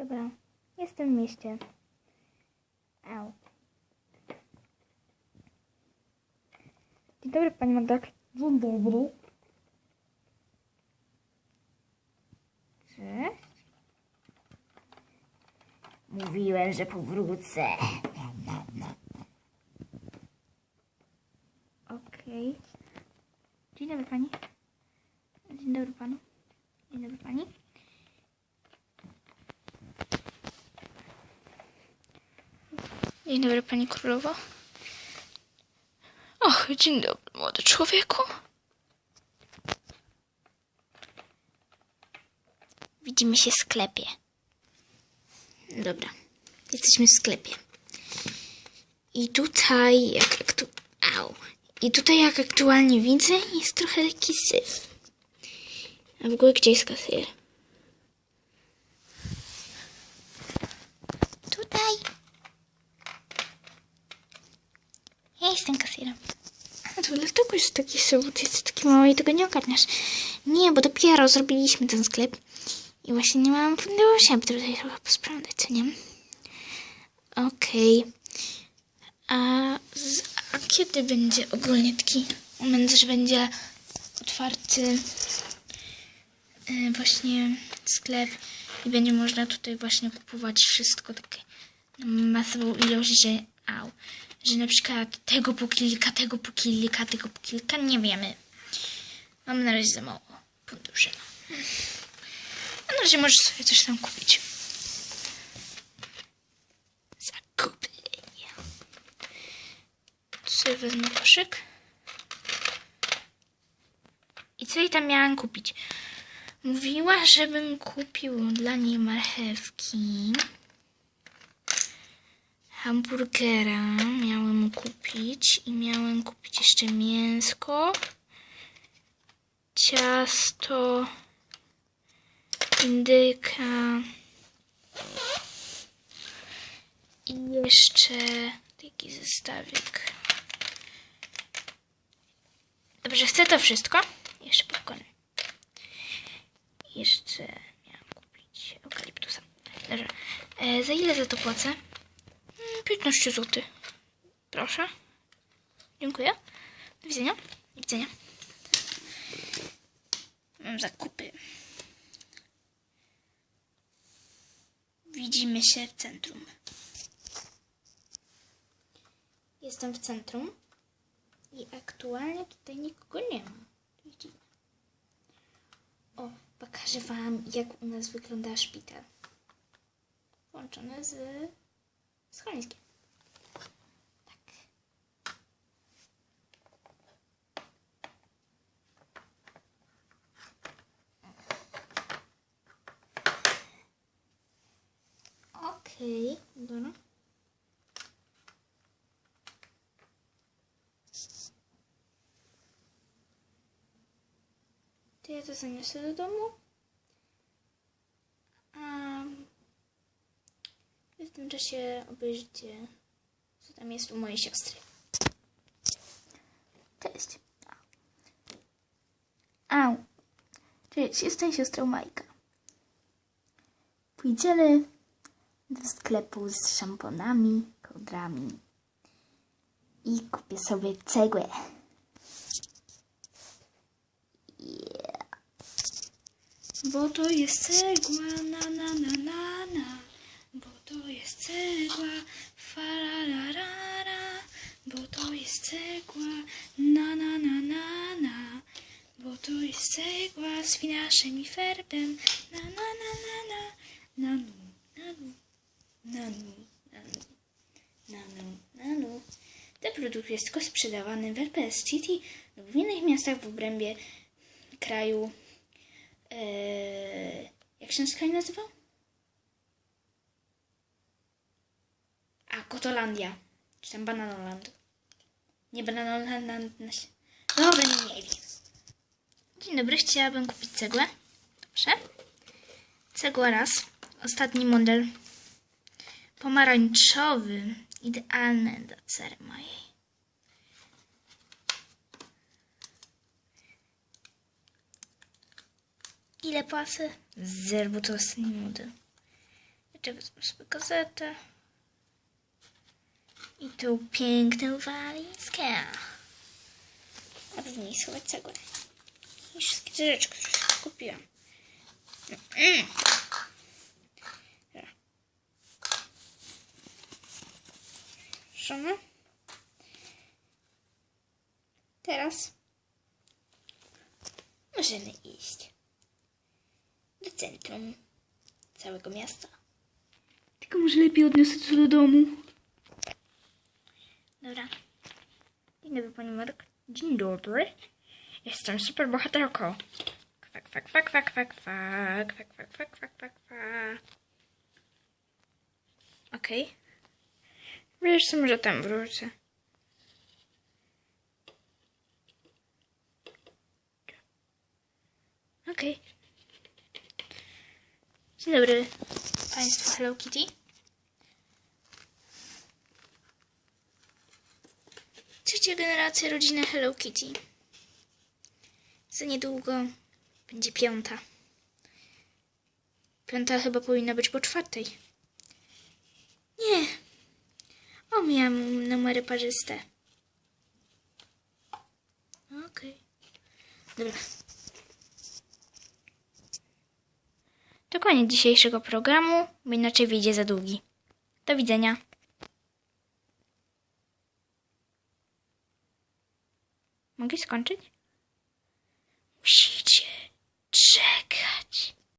Dobra, jestem w mieście. Au. Dzień dobry, pani Magdak. Dzień dobry. Cześć. Mówiłem, że powrócę. Okej. Dzień dobry pani. Dzień dobry panu. Dzień dobry pani. Dzień dobry pani królowo. Och, dzień dobry młody człowieku. Widzimy się w sklepie. Dobra, jesteśmy w sklepie. I tutaj, jak aktu... Au. I tutaj, jak aktualnie widzę, jest trochę lekki syf. A w ogóle gdzie jest kasjer? Tutaj. Ja jestem kasjerem. A to dlatego jest taki ty jesteś taki mały i tego nie ogarniasz. Nie, bo dopiero zrobiliśmy ten sklep. I właśnie nie mam funduszy, aby tutaj trochę posprzątać, co nie? Okej. A, z, a kiedy będzie ogólnie taki moment, że będzie otwarty y, właśnie sklep i będzie można tutaj właśnie kupować wszystko takie masową ilość, że au, że na przykład tego po kilka, tego po kilka, tego po kilka, nie wiemy. Mamy na razie za mało funduszy. A na razie możesz sobie coś tam kupić. Zakupy. Tu sobie wezmę koszyk. I co jej tam miałam kupić? Mówiła, żebym kupił dla niej marchewki. Hamburgera miałem kupić i miałem kupić jeszcze mięsko, ciasto, indyka i jeszcze taki zestawik. Dobrze, chcę to wszystko. Jeszcze popcorn. Jeszcze miałam kupić eukaliptusa. Dobrze. E, za ile za to płacę? Mm, 15 zł. Proszę. Dziękuję. Do widzenia. Do widzenia. Mam zakupy. Widzimy się w centrum. Jestem w centrum i aktualnie tutaj nikogo nie ma. Widzimy. O, pokażę Wam, jak u nas wygląda szpital. Połączony z schroniskiem. Tak. Okej, dobra. To ja to zaniosę do domu. Tym czasie obejrzycie, co tam jest u mojej siostry. Cześć. Au. Cześć, jestem siostrą Majka. Pójdziemy do sklepu z szamponami, kołdrami i kupię sobie cegłę. Yeah. Bo to jest cegła, na na na na. Finaszem i ferbem, na na na na na. Nanu, nanu, nanu, nanu, nanu, nanu. Ten produkt jest tylko sprzedawany w LPS City lub w innych miastach w obrębie kraju. Eee, jak się ten nazywał? A, Kotolandia. Czy tam Bananoland. Nie Bananoland. Dobra, nie, nie wiem. Dzień dobry, chciałabym kupić cegłę. Dobrze. Cegła raz. Ostatni model. Pomarańczowy. Idealny do cery mojej. Ile płacę? Zero, bo to ostatni model. Jeszcze wezmę sobie gazetę. I tą piękną walizkę. A w niej schować cegłę. I wszystkie rzeczy, które kupiłam. Mm. Szamy. Teraz możemy iść do centrum całego miasta. Tylko może lepiej odniosę to do domu. Dobra. Dzień dobry, pani Mark. Dzień dobry. Jestem super bohaterką. Kwak, kwak, kwak, kwak, kwak, kwak, kwak, kwak, kwak, kwak, kwak, kwak. Okej. Wiesz co, może tam wrócę. Okej. Dzień dobry Państwu Hello Kitty. Trzecia generacja rodziny Hello Kitty. Za niedługo będzie piąta. Piąta chyba powinna być po czwartej. Nie. O, miałam numery parzyste. Okej. Dobra. To koniec dzisiejszego programu, bo inaczej wyjdzie za długi. Do widzenia. Mogę skończyć? Musicie czekać.